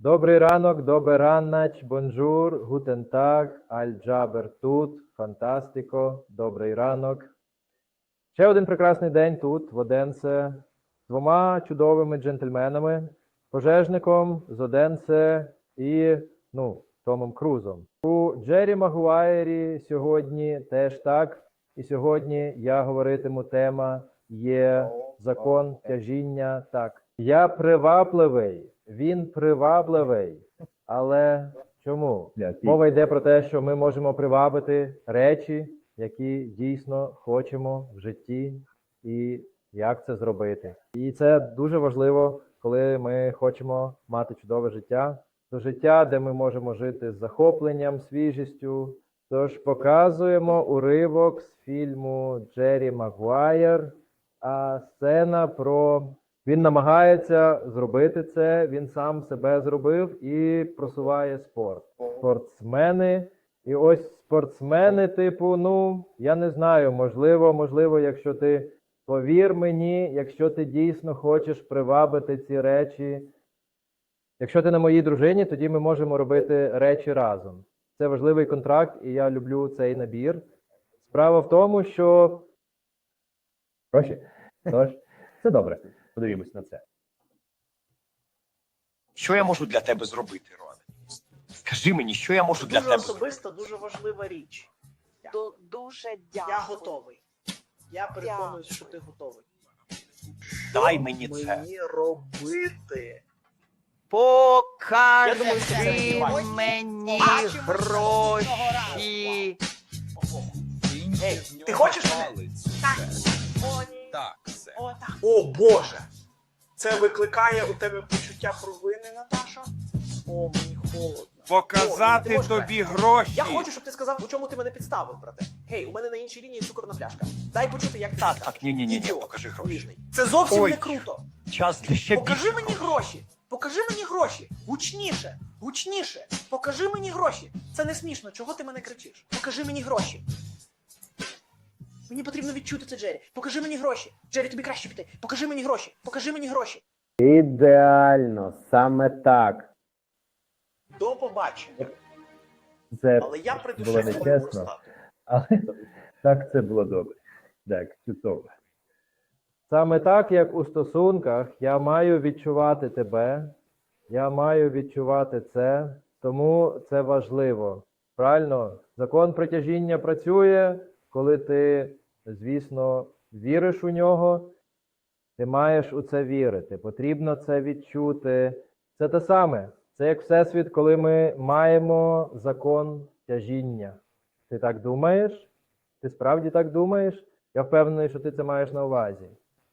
Добрий ранок, добрий раннач, бонжур, гутен так, аль-джабер тут, фантастико, добрий ранок. Ще один прекрасний день тут, в Оденсе, з двома чудовими джентльменами, пожежником з Оденсе і, ну, Томом Крузом. У Джері Магуайрі сьогодні теж так. І сьогодні я говоритиму тема є закон тяжіння. Так. Я привабливий, він привабливий. Але чому? Мова йде про те, що ми можемо привабити речі, які дійсно хочемо в житті, і як це зробити. І це дуже важливо, коли ми хочемо мати чудове життя. То життя, де ми можемо жити з захопленням, свіжістю. Тож показуємо уривок з фільму Джері Магуайр, а сцена про він намагається зробити це, він сам себе зробив і просуває спорт. Спортсмени. І ось спортсмени, типу, ну, я не знаю, можливо, можливо, якщо ти повір мені, якщо ти дійсно хочеш привабити ці речі. Якщо ти на моїй дружині, тоді ми можемо робити речі разом. Це важливий контракт, і я люблю цей набір. Справа в тому, що Гроші? Тож, це добре. Подивімось на це. Що я можу для тебе зробити, Романе? Скажи мені, що я можу для дуже тебе зробити? особиста, дуже важлива річ. Ду- Дуже дякую. Я готовий. Я переконуюсь, що ти готовий. Дай мені це. Мені робити. Покажи Я думаю, що це знімається. мені Побачимось гроші. Ей, ти хочеш мене? Так, все. О Боже! Це викликає у тебе почуття провини, Наташа? О, мені холодно. О, ти Показати можеш тобі мене? гроші. Я хочу, щоб ти сказав, у чому ти мене підставив, брате. Гей, у мене на іншій лінії цукорна пляшка. Дай почути, як ти Так, підставив. так, ні-ні-ні, покажи гроші. Ніжний. Це зовсім Ой. не круто. Час для ще Покажи більше мені гроші. Покажи мені гроші. Гучніше. Гучніше. Покажи мені гроші. Це не смішно. Чого ти мене кричиш? Покажи мені гроші. Мені потрібно відчути це, Джері. Покажи мені гроші. Джері, тобі краще піти. Покажи мені гроші. Покажи мені гроші. Ідеально, саме так. До побачення. Це Але я було придушив нечесно, але так це було добре. Так, чудово. Саме так, як у стосунках, я маю відчувати тебе, я маю відчувати це, тому це важливо. Правильно, закон притяжіння працює, коли ти, звісно, віриш у нього, ти маєш у це вірити. Потрібно це відчути. Це те саме. Це як Всесвіт, коли ми маємо закон тяжіння. Ти так думаєш? Ти справді так думаєш? Я впевнений, що ти це маєш на увазі.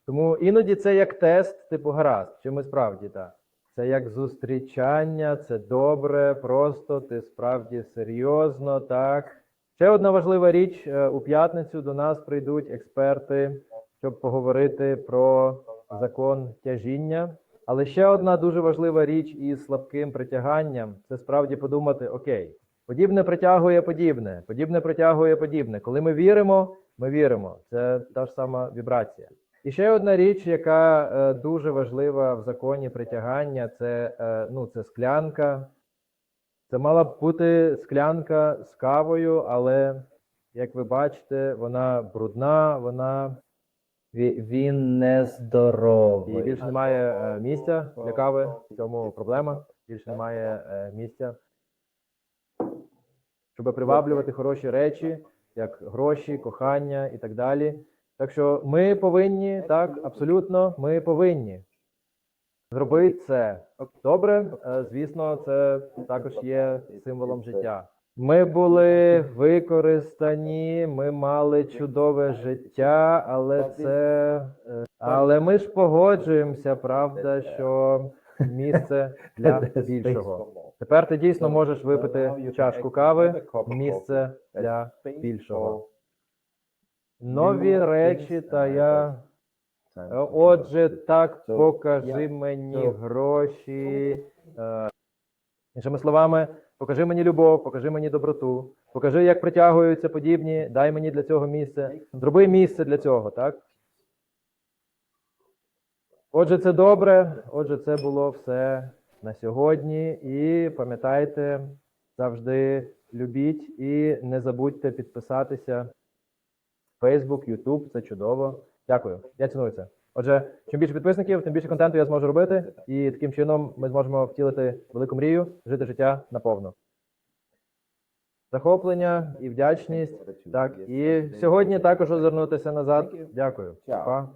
Тому іноді це як тест, типу гаразд, чи ми справді так. Це як зустрічання, це добре, просто ти справді серйозно, так. Ще одна важлива річ: е, у п'ятницю до нас прийдуть експерти, щоб поговорити про закон тяжіння. Але ще одна дуже важлива річ із слабким притяганням це справді подумати: окей, подібне притягує подібне, подібне притягує подібне. Коли ми віримо, ми віримо. Це та ж сама вібрація. І ще одна річ, яка е, дуже важлива в законі притягання, це, е, ну, це склянка. Це мала б бути склянка з кавою, але, як ви бачите, вона брудна, вона Він нездоровий. і більше немає е, місця для кави. В цьому проблема. Більше немає е, місця. Щоб приваблювати хороші речі, як гроші, кохання і так далі. Так що ми повинні, так, абсолютно, ми повинні зробити це. Добре, Е, звісно, це також є символом життя. Ми були використані, ми мали чудове життя, але це. е, Але ми ж погоджуємося, правда, що місце для більшого. Тепер ти дійсно можеш випити чашку кави, місце для більшого. Нові речі, та я. Е, Отже, так покажи мені гроші. Е, Іншими словами, покажи мені любов, покажи мені доброту, покажи, як притягуються подібні, дай мені для цього місце. Зроби місце для цього, так? Отже, це добре. Отже, це було все на сьогодні. І пам'ятайте, завжди любіть і не забудьте підписатися. Facebook, YouTube, це чудово. Дякую. Я ціную це. Отже, чим більше підписників, тим більше контенту я зможу робити, і таким чином ми зможемо втілити велику мрію, жити життя наповно. Захоплення і вдячність. Так, і сьогодні також озирнутися назад. Дякую. Па.